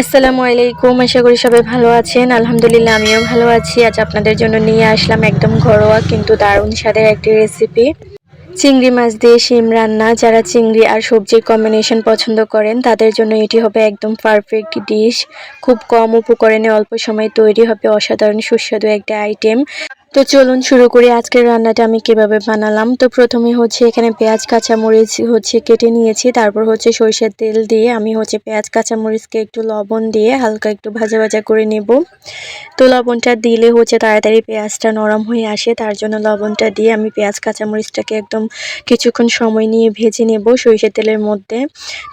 আসসালামু আলাইকুম, আশা করি সবাই ভালো আছেন। আলহামদুলিল্লাহ, আমিও ভালো আছি। আজ আপনাদের জন্য নিয়ে আসলাম একদম ঘরোয়া কিন্তু দারুণ স্বাদের একটি রেসিপি চিংড়ি মাছ দিয়ে শিম রান্না। যারা চিংড়ি আর সবজির কম্বিনেশন পছন্দ করেন, তাদের জন্য এটি হবে একদম পারফেক্ট ডিশ খুব কম উপকরণে অল্প সময় তৈরি হবে অসাধারণ সুস্বাদু একটা আইটেম তো চলুন শুরু করি। আজকের রান্নাটা আমি কীভাবে বানালাম? তো প্রথমে হচ্ছে এখানে পেঁয়াজ, কাঁচামরিচ হচ্ছে কেটে নিয়েছি। তারপর হচ্ছে সরষের তেল দিয়ে আমি হচ্ছে পেঁয়াজ, কাঁচামরিচকে একটু লবণ দিয়ে হালকা একটু ভাজা ভাজা করে নেব। তো লবণটা দিলে হচ্ছে তাড়াতাড়ি পেঁয়াজটা নরম হয়ে আসে। তার জন্য লবণটা দিয়ে আমি পেঁয়াজ, কাঁচামরিচটাকে একদম কিছুক্ষণ সময় নিয়ে ভেজে নেব সরিষার তেলের মধ্যে।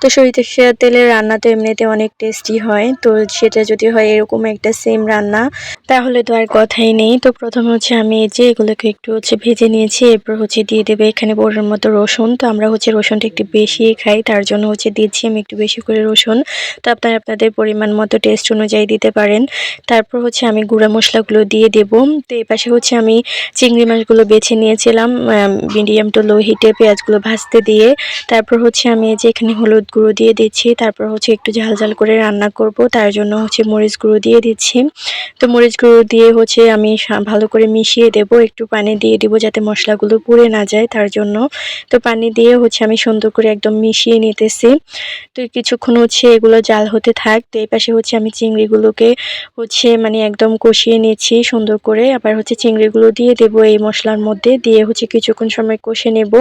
তো সরিষার তেলের রান্না তো এমনিতে অনেক টেস্টি হয়। তো সেটা যদি হয় এরকম একটা সেম রান্না, তাহলে তো আর কথাই নেই। তো প্রথমে হচ্ছে আমি এই যে এগুলোকে একটু হচ্ছে ভেজে নিয়েছি, এরপর হচ্ছে দিয়ে দেবে এখানে বড়ের মতো রসুন। তো আমরা হচ্ছে রসুনটা একটু বেশি খাই, তার জন্য হচ্ছে দিচ্ছি আমি একটু বেশি করে রসুন। তো আপনারা আপনাদের পরিমাণ মতো টেস্ট অনুযায়ী দিতে পারেন। তারপর হচ্ছে আমি গুঁড়া মশলাগুলো দিয়ে দেব। তো এই পাশে হচ্ছে আমি চিংড়ি মাছগুলো বেছে নিয়েছিলাম মিডিয়াম টু লো হিটে পেঁয়াজগুলো ভাজতে দিয়ে। তারপর হচ্ছে আমি এই যে এখানে হলুদ গুঁড়ো দিয়ে দিচ্ছি, তারপর হচ্ছে একটু ঝাল ঝাল করে রান্না করব, তার জন্য হচ্ছে মরিচ গুঁড়ো দিয়ে দিচ্ছি। তো মরিচ গুঁড়ো দিয়ে হচ্ছে আমি ভালো করে মিশিয়ে দেব, একটু পানি দিয়ে দিব যাতে মশলাগুলো পুড়ে না যায় তার জন্য। তো পানি দিয়ে হচ্ছে আমি সুন্দর করে একদম মিশিয়ে নিতেছি। তো কিছুক্ষণ হচ্ছে এগুলো জাল হতে থাক, তো এই পাশে হচ্ছে আমি চিংড়িগুলোকে হচ্ছে মানে একদম কষিয়ে নিয়েছি সুন্দর করে। আবার হচ্ছে চিংড়িগুলো দিয়ে দেব এই মশলার মধ্যে, দিয়ে হচ্ছে কিছুক্ষণ সময় কষে নেব।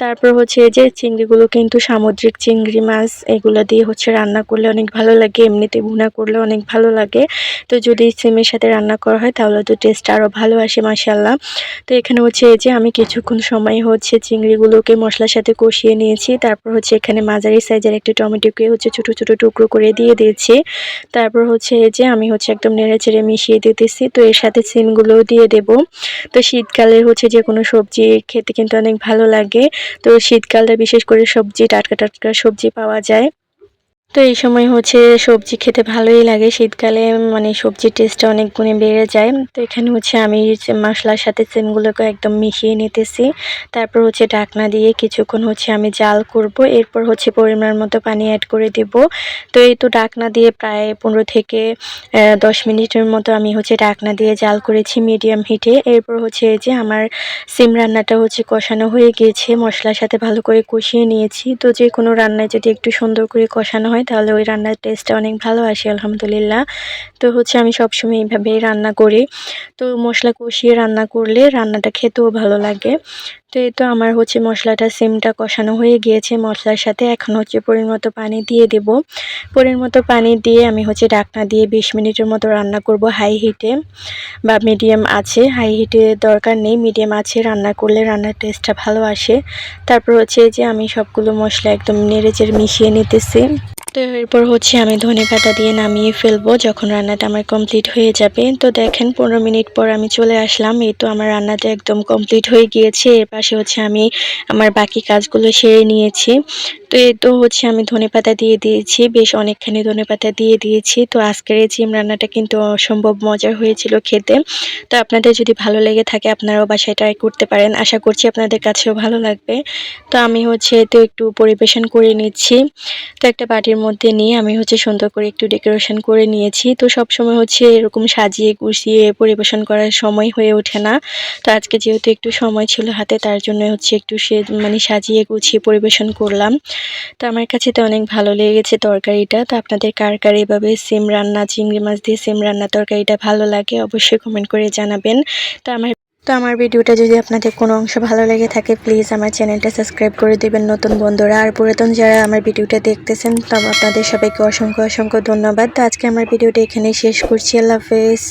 তারপর হচ্ছে যে চিংড়িগুলো কিন্তু সামুদ্রিক চিংড়ি মাছ, এগুলো দিয়ে হচ্ছে রান্না করলে অনেক ভালো লাগে, এমনিতে ভুনা করলে অনেক ভালো লাগে। তো যদি সিমের সাথে রান্না করা হয় তাহলে তো টেস্ট আরও ভালো আসে মাসাল্লাহ তো এখানে হচ্ছে যে আমি কিছুক্ষণ সময় হচ্ছে চিংড়িগুলোকে মশলার সাথে কষিয়ে নিয়েছি। তারপর হচ্ছে এখানে মাঝারি সাইজের একটি টমেটোকে হচ্ছে ছোট ছোট টুকরো করে দিয়ে দিয়েছি। তারপর হচ্ছে এই যে আমি হচ্ছে একদম নেড়ে চেড়ে মিশিয়ে দিতেছি। তো এর সাথে সিমগুলোও দিয়ে দেব। তো শীতকালে হচ্ছে যে কোনো সবজি খেতে কিন্তু অনেক ভালো লাগে। তো শীতকালটা বিশেষ করে সবজি, টাটকা টাটকা সবজি পাওয়া যায়। তো এই সময় হচ্ছে সবজি খেতে ভালোই লাগে। শীতকালে মানে সবজির টেস্টটা অনেক গুণে বেড়ে যায়। তো এখানে হচ্ছে আমি মশলার সাথে সিমগুলোকে একদম মিশিয়ে নিতেছি। তারপর হচ্ছে ঢাকনা দিয়ে কিছুক্ষণ হচ্ছে আমি জাল করব। এরপর হচ্ছে পরিমাণ মতো পানি অ্যাড করে দেব। তো এই তো ঢাকনা দিয়ে প্রায় পনেরো থেকে দশ মিনিটের মতো আমি হচ্ছে ঢাকনা দিয়ে জাল করেছি মিডিয়াম হিটে এরপর হচ্ছে এই যে আমার সিম রান্নাটা হচ্ছে কষানো হয়ে গিয়েছে। মশলার সাথে ভালো করে কষিয়ে নিয়েছি। তো যে কোনো রান্নায় যদি একটু সুন্দর করে কষানো হয় তাহলে ওই রান্নার টেস্টটা অনেক ভালো আসে, আলহামদুলিল্লাহ। তো হচ্ছে আমি সবসময় এইভাবেই রান্না করি। তো মশলা কষিয়ে রান্না করলে রান্নাটা খেতেও ভালো লাগে। তো এই তো আমার হচ্ছে মশলাটা সিমটা কষানো হয়ে গিয়েছে। মশলার সাথে এখন হচ্ছে পরিমাণ পানি দিয়ে দেব। পরিমাণ পানি দিয়ে আমি হচ্ছে ডাকনা দিয়ে বিশ মিনিটের মতো রান্না করব হাই হিটে বা মিডিয়াম আছে। হাই হিটে দরকার নেই, মিডিয়াম আছে। রান্না করলে রান্নার টেস্টটা ভালো আসে। তারপর হচ্ছে যে আমি সবগুলো মশলা একদম নেড়েচেড়ে মিশিয়ে নিতেছি। তো এরপর হচ্ছে আমি ধনে পাতা দিয়ে নামিয়ে ফেলব। যখন রান্নাটা আমার কমপ্লিট হয়ে যাবে। তো দেখেন পনেরো মিনিট পর আমি চলে আসলাম। এই তো আমার রান্নাটা একদম কমপ্লিট হয়ে গিয়েছে। এর পাশে হচ্ছে আমি আমার বাকি কাজগুলো সেরে নিয়েছি। তো এই তো হচ্ছে আমি ধনে পাতা দিয়ে দিয়েছি, বেশ অনেকখানি ধনে পাতা দিয়ে দিয়েছি। তো আজকের এই চিম রান্নাটা কিন্তু অসম্ভব মজার হয়েছিল খেতে। তো আপনাদের যদি ভালো লেগে থাকে আপনারাও বাসায় ট্রাই করতে পারেন। আশা করছি আপনাদের কাছেও ভালো লাগবে। তো আমি হচ্ছে তো একটু পরিবেশন করে নিচ্ছি। তো একটা বাটির মধ্যে নিয়ে আমি হচ্ছে সুন্দর করে একটু ডেকোরেশন করে নিয়েছি। তো সব সময় হচ্ছে এরকম সাজিয়ে গুছিয়ে পরিবেশন করার সময় হয়ে ওঠে না। তো আজকে যেহেতু একটু সময় ছিল হাতে তার জন্য হচ্ছে একটু সে মানে সাজিয়ে গুছিয়ে পরিবেশন করলাম। তো আমার কাছে তো অনেক ভালো লেগেছে তরকারিটা। তো আপনাদের কার কার এভাবে সিম রান্না, চিংড়ি মাছ দিয়ে সিম রান্না তরকারিটা ভালো লাগে অবশ্যই কমেন্ট করে জানাবেন। তো আমার তো আমার ভিডিওটা যদি আপনাদের কোনো অংশ ভালো লেগে থাকে প্লিজ আমার চ্যানেলটা সাবস্ক্রাইব করে দেবেন, নতুন বন্ধুরা। আর পুরাতন যারা আমার ভিডিওটা দেখতেছেন তো আপনাদের সবাইকে অসংখ্য অসংখ্য ধন্যবাদ। তো আজকে আমার ভিডিওটা এখানেই শেষ করছি। আল্লাহ হাফেজ।